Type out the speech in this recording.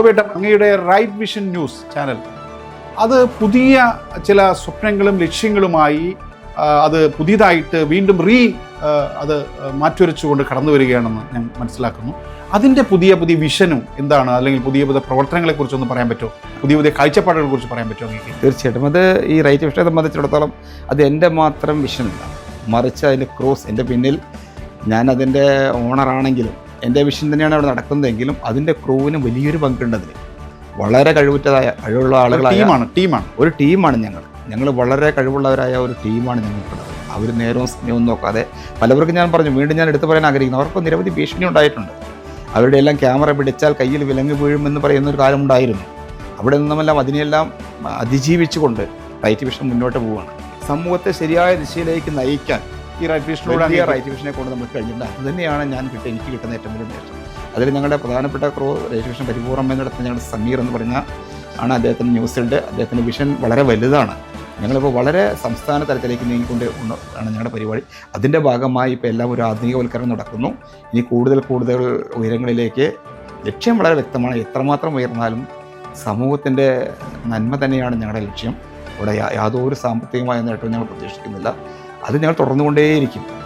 ഗോപേട്ട അങ്ങയുടെ right vision news channel. അത് പുതിയ ചില സ്വപ്നങ്ങളും ലക്ഷ്യങ്ങളുമായി അത് പുതിയതായിട്ട് വീണ്ടും റീ അത് മാറ്റുരച്ചുകൊണ്ട് കടന്നു വരികയാണെന്ന് ഞാൻ മനസ്സിലാക്കുന്നു. അതിന്റെ പുതിയ പുതിയ വിഷനും എന്താണ്? അല്ലെങ്കിൽ പുതിയ പുതിയ പ്രവർത്തനങ്ങളെക്കുറിച്ചൊന്ന് പറയാൻ പറ്റുമോ പുതിയ പുതിയ കാഴ്ചപ്പാടുകളെ കുറിച്ച് പറയാൻ പറ്റുമോ എനിക്ക് തീർച്ചയായിട്ടും. അത് ഈ റൈറ്റ് വിഷനെ സംബന്ധിച്ചിടത്തോളം അത് എന്റെ മാത്രം വിഷനല്ല. മറിച്ച് അതിന്റെ ക്രോസ് എന്റെ പിന്നിൽ ഞാൻ അതിന്റെ ഓണറാണെങ്കിലും എന്റെ വിഷൻ തന്നെയാണ് അവിടെ നടക്കുന്നതെങ്കിലും അതിന്റെ ക്രൂവിന് വലിയൊരു പങ്കുണ്ട് അതിൽ വളരെ കഴിവുറ്റതായ കഴിവുള്ള ആളുകളായ ടീമാണ് ടീമാണ്. ഒരു ടീമാണ് ഞങ്ങൾ. ഞങ്ങൾ വളരെ കഴിവുള്ളവരായ ഒരു ടീമാണ് ഞങ്ങൾക്കുള്ളത് അവർ നേരവും സ്നേഹവും നോക്കാതെ പലവർക്കും ഞാൻ പറഞ്ഞു വീണ്ടും ഞാൻ എടുത്തു പറയാൻ ആഗ്രഹിക്കുന്നു. അവർക്ക് നിരവധി ഭീഷണി ഉണ്ടായിട്ടുണ്ട്. അവരുടെ എല്ലാം ക്യാമറ പിടിച്ചാൽ കയ്യിൽ വിലങ്ങ് വീഴുമെന്ന് പറയുന്ന ഒരു കാലമുണ്ടായിരുന്നു അവിടെ നിന്നുമെല്ലാം അതിനെയെല്ലാം അതിജീവിച്ചുകൊണ്ട് റൈറ്റ് വിഷൻ മുന്നോട്ട് പോവുകയാണ്. സമൂഹത്തെ ശരിയായ ദിശയിലേക്ക് നയിക്കാൻ ഈ റൈറ്റ് വിഷനോട് ഈ റൈറ്റ് വിഷനെ കൊണ്ട് നമുക്ക് കഴിഞ്ഞിട്ടുണ്ട് അത് തന്നെയാണ് ഞാൻ കിട്ടുക എനിക്ക് കിട്ടുന്ന ഏറ്റവും വലിയ നേട്ടം അതിൽ ഞങ്ങളുടെ പ്രധാനപ്പെട്ട ക്രോ റൈറ്റ് വിഷൻ പരിപൂർണം നടത്തുന്ന ഞങ്ങളുടെ സമീർ എന്ന് പറഞ്ഞ ആണ് അദ്ദേഹത്തിന്റെ ന്യൂസിലുണ്ട്. അദ്ദേഹത്തിന്റെ വിഷൻ വളരെ വലുതാണ്. ഞങ്ങളിപ്പോൾ വളരെ സംസ്ഥാന തലത്തിലേക്ക് നീങ്ങിക്കൊണ്ട് ആണ് ഞങ്ങളുടെ പരിപാടി. അതിന്റെ ഭാഗമായി ഇപ്പോൾ എല്ലാം ഒരു ആധുനികവൽക്കരണം നടക്കുന്നു. ഇനി കൂടുതൽ കൂടുതൽ ഉയരങ്ങളിലേക്ക് ലക്ഷ്യം വളരെ വ്യക്തമാണ്. എത്രമാത്രം ഉയർന്നാലും സമൂഹത്തിന്റെ നന്മ തന്നെയാണ് ഞങ്ങളുടെ ലക്ഷ്യം. ഇവിടെ യാതൊരു സാമ്പത്തികമായ നേട്ടവും ഞങ്ങൾ പ്രതീക്ഷിക്കുന്നില്ല. അത് ഞങ്ങൾ തുടർന്നുകൊണ്ടേയിരിക്കും.